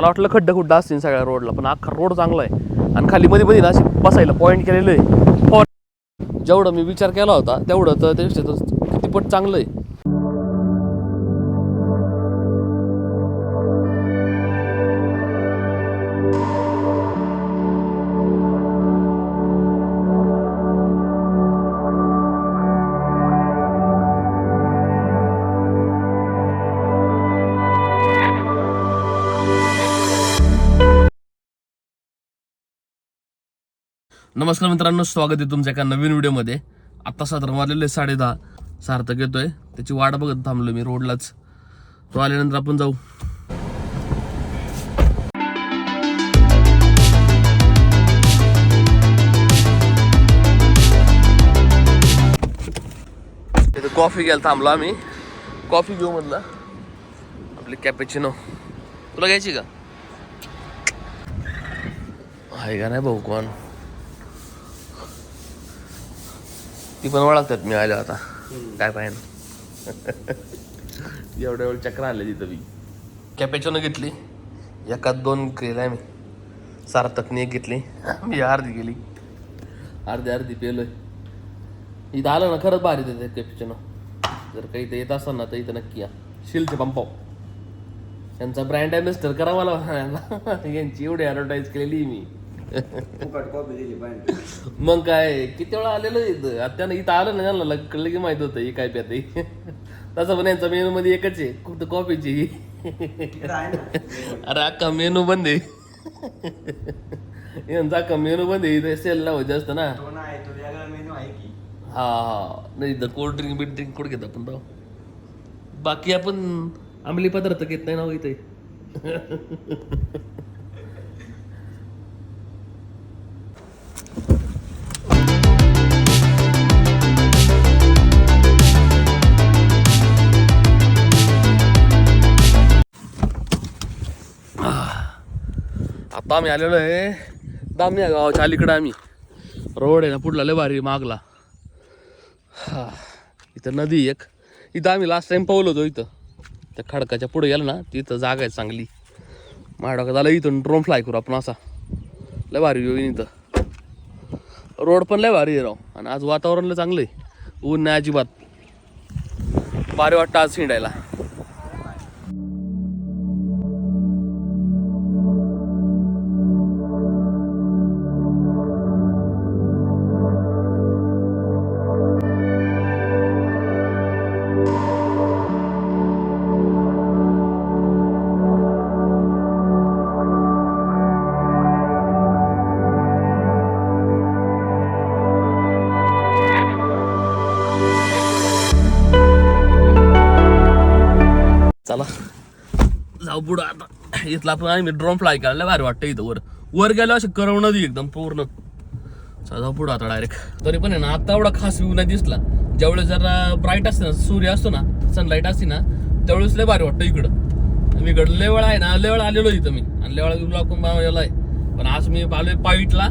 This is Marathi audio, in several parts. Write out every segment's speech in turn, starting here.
मला वाटलं खड्डा खुड्डा असतील सगळ्या रोडला पण अख्खा रोड चांगला आहे. आणि खाली मध्ये मध्ये ना अशी बसायला पॉईंट केलेलं आहे. जेवढं मी विचार केला होता तेवढं तर त्यापेक्षा तर किती पट चांगलं आहे. नमस्कार मित्रांनो स्वागत आहे तुमच्या एका नवीन व्हिडिओमध्ये. आत्ता साधारण वाजलेले साडे दहा सार्थक येतोय. त्याची वाट बघत थांबलो मी रोडलाच. तो आल्यानंतर आपण जाऊ. इथं कॉफी घ्यायला थांबलो आम्ही. कॉफी घेऊ म्हटलं. आपली कॅपेचिनो तुला घ्यायची का? आहे का नाही भाऊ कोण? ती पण ओळखतात मी आलो आता काय पाहिजे एवढ्या वेळ चक्र आले तिथं मी कॅपेचोनं घेतली. एकात दोन केल्या मी. सार्थकने एक घेतली. मी अर्धी गेली अर्धी अर्धी पेलोय. इथं आलं ना खरंच भारी देते कॅपेचोनं जर काही इथं येत असाल ना तर इथं नक्की या. शिलचे पंपाव यांचा ब्रँड ॲम्बेसिडर करा मला यांची एवढी ॲडव्हर्टाईज केलेली मी. फुकट कॉपी दिली पाहिजे. मग काय किती वेळा आलेलं इथं? आता त्यानं इथं आलं ना त्यांना लग- कळलं की माहीत होतं ही काय प्याते. तसं पण यांचा मेनू मध्ये एकच आहे फक्त कॉफीची अरे अख्खा मेनू बंद आहे. यांचा अख्खा मेनू बंद आहे इथे सेल लावायचं जास्त ना. तो वेगळा मेनू आहे की. हा हा. नाही इथं कोल्ड ड्रिंक बिल्ड ड्रिंक कुठं घेत आपण राव? बाकी आपण अंमली पदार्थ घेत नाही ना हो इथे. आता आम्ही आलेलो आहे. दामण्या गावाच्या अलीकडं आम्ही. रोड आहे ना पुढला लय भारी मागला. हा इथं नदी एक. इथं आम्ही लास्ट टाइम पावलो होतो इथं. त्या खडकाच्या पुढे गेलं ना तिथं जागा आहे चांगली. माझ्या झालं इथून ड्रोन फ्लाय करू आपण असा. लय भारी येईन इथं. रोड पण लय भारी आहे राव. आणि आज वातावरण लय चांगलं आहे. ऊन नाही अजिबात. भारी वाटतं आज हिंडायला. इथला आपण आम्ही ड्रोन फ्लाय करायला भारी वाटतं इथं वर. वर गेलो असे करव नदी एकदम पूर्ण. चला पुढं आता डायरेक्ट तरी पण आहे ना आता एवढा खास व्ह्यू नाही दिसला. ज्यावेळेस जरा ब्राईट असते ना सूर्य असतो ना सनलाईट असते ना त्यावेळेस लय भारी वाटतं इकडं. मी इकडं लय आहे ना लय आलेलो इथं मी. आणि लय वेळा ब्लॉक आहे पण आज मी आलोय पाईटला.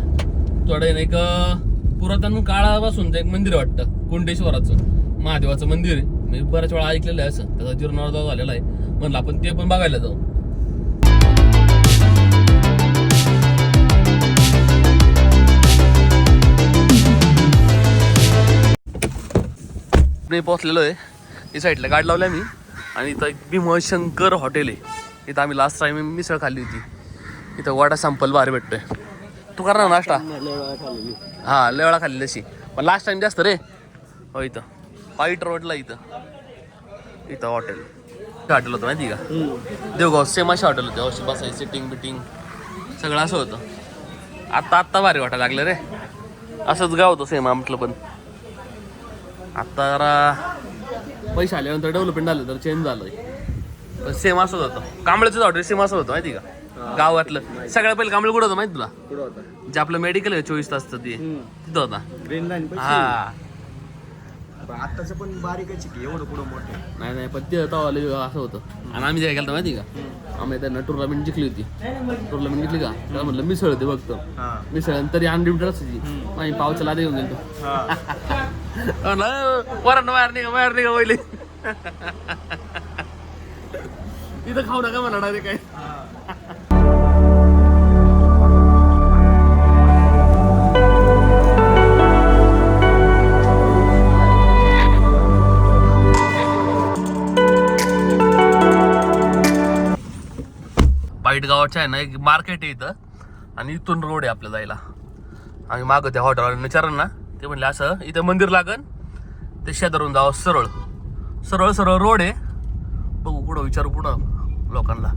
थोडं आहे ना एक पुरातन काळापासून एक मंदिर वाटतं कुंडेश्वराचं महादेवाचं मंदिर आहे. मी बऱ्याच वेळा ऐकलेलं आहे असं. त्याचा जीर्णोद्धार झालेला आहे. म्हणलं आपण ते पण बघायला जाऊ. मी पोहोचलेलो आहे. ही साईडला गाडी लावल्या मी. आणि इथं एक भीमशंकर हॉटेल आहे. इथं आम्ही लास्ट टाइम मिसळ खाल्ली होती. इथं वडा संपल भारी भेटतोय. तू कर ना नाश्ता? हा लय वेळा खाल्ली तशी. पण लास्ट टाइम जास्त रे. हो इथं. वाईट रोडला इथं. इथं हॉटेल हॉटेल होतं माहिती का? देवगाव सेम असे हॉटेल होते. अशी बसायची सिटिंग बिटिंग सगळं असं होतं. आत्ता आत्ता भारी वाटायला लागलं रे. असंच गाव होतं सेम म्हटलं पण. आता पैसे आल्यानंतर डेव्हलपमेंट झालं तर चेंज झालंय. पण सेम असंच होतं. कांबळेचं हॉटेल सेम असं होतं माहिती का? गावातलं. सगळ्यात पहिले कांबळे कुठं होतं माहिती तुला? जे आपलं मेडिकल आहे चोवीस तास ते. तिथं होता. हा. आताच पण बारीकच आहे एवढं पुढं मोठं नाही नाही पण ते असं होतं. आणि आम्ही काय केलं माहिती का? आम्ही त्यांना टुर्नामेंट जिंकली होती. टुर्नामेंट जिंकली का? त्याला म्हटलं मिसळ होते फक्त. हा. मिसळ तरी अनलिमिटेड असायची. आम्ही पावच्या लादे घेऊन गेलो वरण बाहेर निघा बाहेर निघा पहिले. तिथं खाऊ नका म्हणा डायरेक्ट काय. पाईट गावाच्या आहे ना एक मार्केट आहे इथं. आणि इथून रोड आहे आपल्या जायला. आम्ही मागं त्या हॉटेलवाल्याने विचारा ना ते म्हणले असं इथं मंदिर लागन. ते शेजारून जावं सरळ. सरळ सरळ रोड आहे. बघू पुढं विचारू पुढं लोकांना.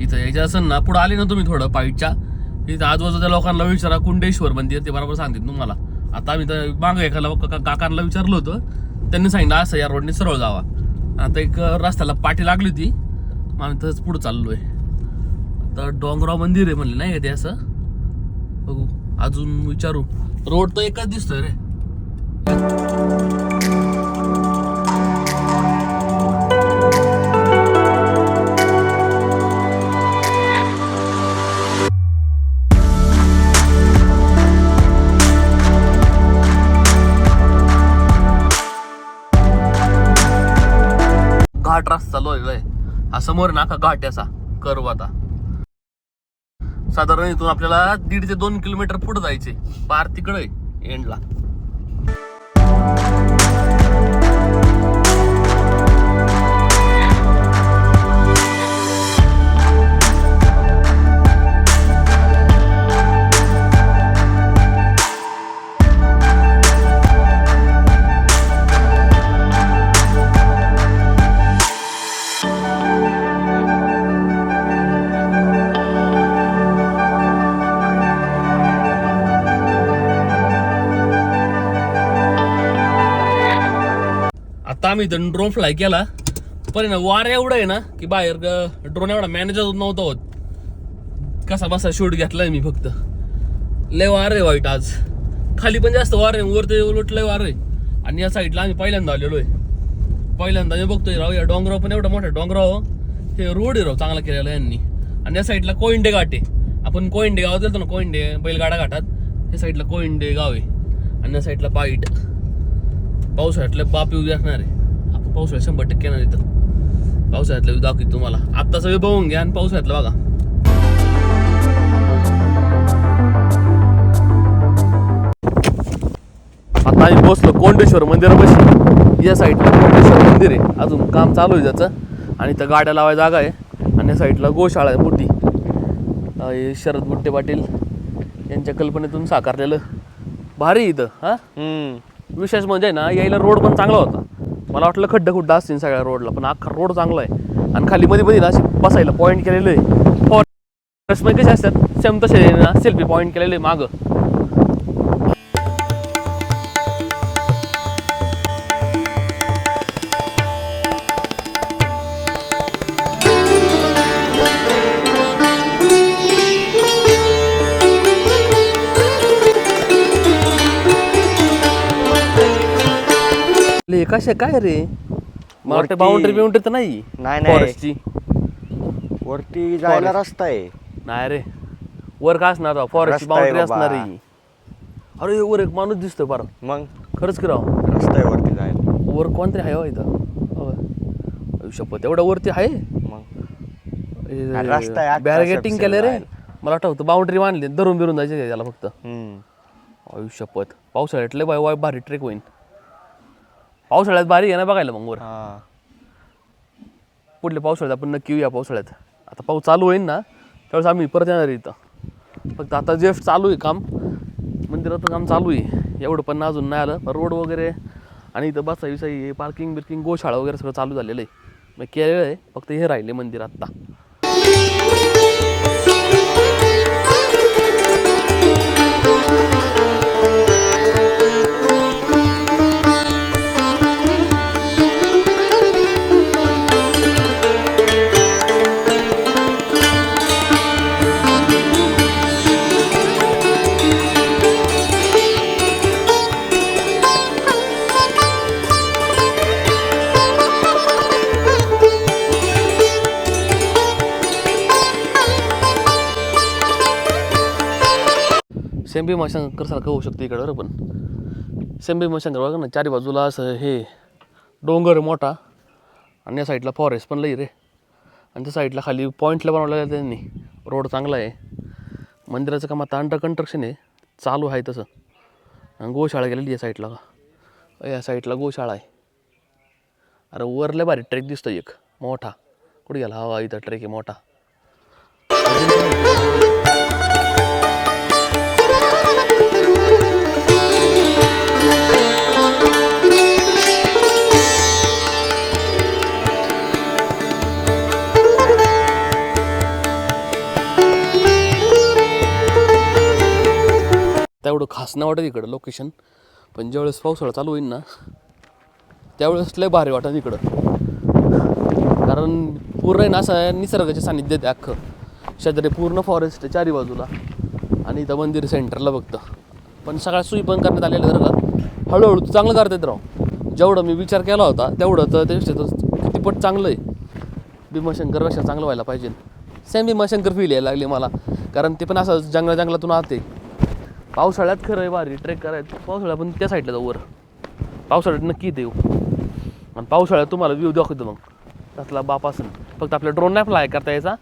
इथं यायचं असं ना पुढं आले ना तुम्ही थोडं पाईटच्या. इथं आजूबाजूच्या लोकांना विचारा कुंडेश्वर मंदिर ते बरोबर सांगतील तुम्हाला. आता आम्ही तर मागं एखादा काकांना विचारलं होतं. त्यांनी सांगितलं असं या रोडने सरळ जावा. आता एक रस्त्याला पाठी लागली होती. मग आम्ही तसंच पुढं चाललो आहे आता डोंगराव मंदिर आहे म्हणले नाही का ते असं? बघू. अजून विचारू. रोड तर एकच दिसतोय रे. घाट रस्ता लोय आहे हा समोर ना का घाट याचा. करू कर्व आता. साधारण इथून आपल्याला दीड ते दोन किलोमीटर पुढे जायचे पार तिकडे एंडला. आम्ही इथं ड्रोन फ्लाय केला. पण आहे ना वार एवढं आहे ना की बाहेर ड्रोन एवढा मॅनेजर नव्हता होत. कसा बसा शूट घेतलाय मी फक्त. लय वार आहे वाईट आज. खाली पण जास्त वार आहे वरती उलट लय वार आहे. आणि या साईडला आम्ही पहिल्यांदा आलेलो आहे. पहिल्यांदा मी बघतोय राव या डोंगराव पण एवढा मोठा डोंगराव हे रोड आहे राव चांगला केलेला यांनी. आणि या साईडला कोइंडे घाट आहे. आपण कोइंडे गावात गेलो ना कोइंडे बैलगाडा घाटात. या साईडला कोइंडे गाव आहे. आणि या साईडला पाईट. पावसाळ्यातले बाप येऊ असणार आहे. पावसाळ्यात शंभर टक्के येणार इथं. पावसाळ्यातलं व्ह्यू दाखवतो तुम्हाला. आत्ताचा व्ह्यू बघून घ्या आणि पावसाळ्यातलं बघा. आता आम्ही पोहोचलो कोंडेश्वर मंदिरापाशी या साईडला कोंडेश्वर मंदिर आहे. अजून काम चालू आहे त्याचं. आणि इथं गाड्या लावायला जागा आहे. आणि या साईडला गोशाळा आहे मोठी. हे शरद बुट्टे पाटील यांच्या कल्पनेतून साकारलेलं. भारी इथं हा? विशेष म्हणजे ना यायला रोड पण चांगला होता. मला वाटलं खड्ड खुड्डा असतील सगळ्या रोडला पण अख्खा रोड चांगला आहे. आणि खाली मध्ये मध्ये ना अशी बसायला पॉईंट केलेलं आहे. फॉरेस्ट कसे असतात? सेम तसे ना सेल्फी पॉईंट केलेले मागं. ले कशा काय रे? मला वाटतं वरती- बाउंड्री बिउंड्री तर नाही नाही, नाही. वरती जायला Forest. रस्ता आहे. नाही रे. वर का असणार रस्ता आहे बाउंड्री बाबा. असणार आहे. अरे वर एक माणूस दिसतोय फार मग? खरंच की राव. रस्ता आहे वरती जायला. वर कोणतरी आहे हो इथं. अयो, शपथ एवढा वरती आहे? मग? अरे रस्ता आहे, बॅरिगेटिंग सबसे केलं रे. मला वाटतं बाउंड्री बांधली धरून बिरून जायचे त्याला फक्त. हम्म. अयो शपथ पावसाळ्यात लय बाय वाय भारी ट्रेक होईन. पावसाळ्यात भारी आहे ना बघायला मग वर. हा. पुढल्या पावसाळ्यात आपण नक्की येऊया पावसाळ्यात. आता पाऊस चालू होईल ना त्यावेळेस आम्ही परत येणार आहे इथं. फक्त आता जेस्ट चालू आहे काम मंदिराचं काम चालू आहे. एवढं पण अजून नाही आलं रोड वगैरे आणि इथं बसाई बिसाई पार्किंग बिर्किंग गोशाळा वगैरे सगळं चालू झालेलं आहे. मग केलेलं आहे फक्त हे राहिले मंदिर आत्ता. सेंबी मशांकर सारखं होऊ शकतं इकडं बरं पण. सेंबी माशांकर बघा ना चारी बाजूला असं हे डोंगर मोठा. आणि या साईडला फॉरेस्ट पण लई रे. आणि त्या साईडला खाली पॉईंटला बनवलेलं आहे त्यांनी. रोड चांगला आहे. मंदिराचं काम आता अंडर कन्स्ट्रक्शन आहे. चालू आहे तसं. आणि गोशाळा गेलेली या साईडला. का या साईडला गोशाळा आहे. अरे वरल्या भारी ट्रेक दिसतो एक. मोठा. कुठे गेला? हवा इथं ट्रेक आहे मोठा. एवढं खास नाही वाटत इकडं लोकेशन पण ज्यावेळेस पावसाळा चालू होईल ना त्यावेळेस लय भारी वाटत इकडं. कारण पूर्ण आहे ना असं निसर्गाच्या सानिध्यात अख्खं. शेजारी पूर्ण फॉरेस्ट आहे चारी बाजूला. आणि इथं मंदिर सेंटरला बघतं पण सगळ्या सुई पण करण्यात आलेलं बरं का. हळूहळू चांगलं करतात राव. जेवढं मी विचार केला होता तेवढं तर त्यापेक्षा कितीपट चांगलं आहे. भीमाशंकरपेक्षा चांगलं व्हायला पाहिजे. सेम भीमाशंकर फील यायला लागली मला. कारण ते पण असं जंगला जंगलातून आते पावसाळ्यात खरं आहे भारी ट्रेक करायचं पावसाळ्यात पण त्या साईडला जाऊ वर पावसाळ्यात नक्की देऊ येऊ. आणि पावसाळ्यात तुम्हाला व्ह्यू दाखवतो मग. त्यातला बाप असेल फक्त आपल्या ड्रोन नाही फ्लाय करता यायचा.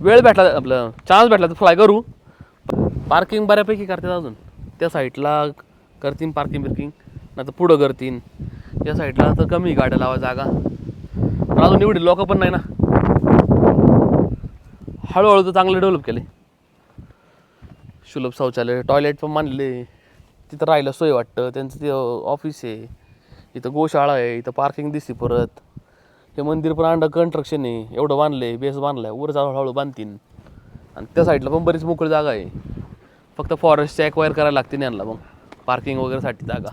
वेळ भेटला आपलं चान्स भेटला तर फ्लाय करू. पार्किंग बऱ्यापैकी करतात अजून. त्या साईडला करतीन पार्किंग बिर्किंग नाही तर पुढं करतीन. त्या साईडला तर कमी गाड्या लावा जागा. पण अजून एवढी लोक पण नाही ना. हळूहळू तर चांगले डेव्हलप केले. सुलभ शौचालय टॉयलेट पण मानले तिथं राहायला सोय वाटतं. त्यांचं ते ऑफिस आहे. इथं गोशाळा आहे. इथं पार्किंग दिसते परत. हे मंदिर पण अंडर कन्स्ट्रक्शन आहे. एवढं बांधलं बेस बांधलं आहे वर जाऊन हळूहळू बांधतीन आणि त्या साईडला पण बरीच मोकळी जागा आहे. फक्त फॉरेस्टच्या एक्वायर करायला लागते यांना मग. पार्किंग वगैरेसाठी जागा.